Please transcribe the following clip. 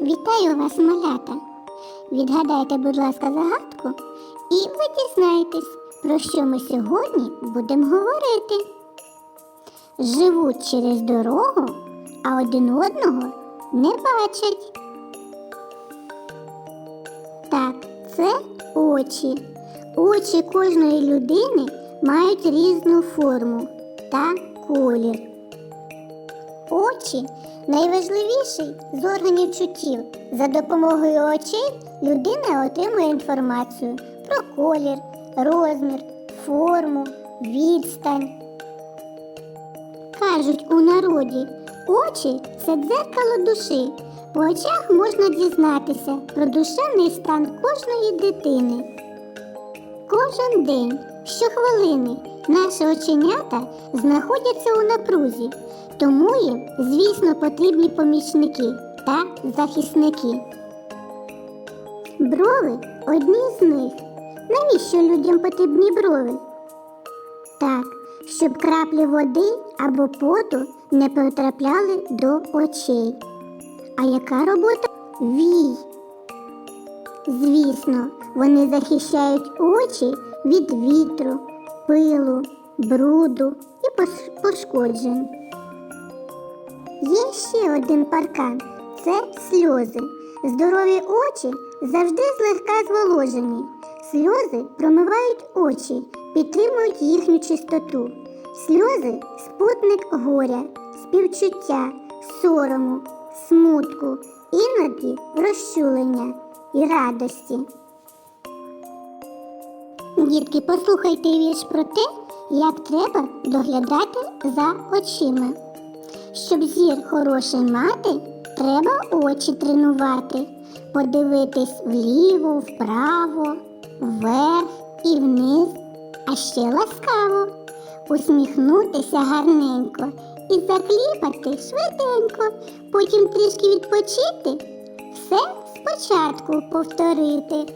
Вітаю вас, малята! Відгадайте, будь ласка, загадку, і ви дізнаєтесь, про що ми сьогодні будемо говорити. Живуть через дорогу, а один одного не бачать. Так, це очі. Очі кожної людини мають різну форму та колір. Очі найважливіший з органів чуттів. За допомогою очей людина отримує інформацію про колір, розмір, форму, відстань. Кажуть у народі, очі це дзеркало душі. По очах можна дізнатися про душевний стан кожної дитини. Кожен день, щохвилини, наші оченята знаходяться у напрузі, тому їм, звісно, потрібні помічники та захисники. Брови одні з них. Навіщо людям потрібні брови? Так, щоб краплі води або поту не потрапляли до очей. А яка робота? Вій. Звісно, вони захищають очі від вітру, пилу, бруду і пошкоджень. Є ще один паркан це сльози. Здорові очі завжди злегка зволожені. Сльози промивають очі, підтримують їхню чистоту. Сльози спутник горя, співчуття, сорому, смутку, іноді розчулення і радості. Дітки, послухайте вірш про те, як треба доглядати за очима. Щоб зір хороший мати, треба очі тренувати, подивитись вліво, вправо, вверх і вниз, а ще ласкаво, усміхнутися гарненько і закліпати швиденько, потім трішки відпочити, все спочатку повторити.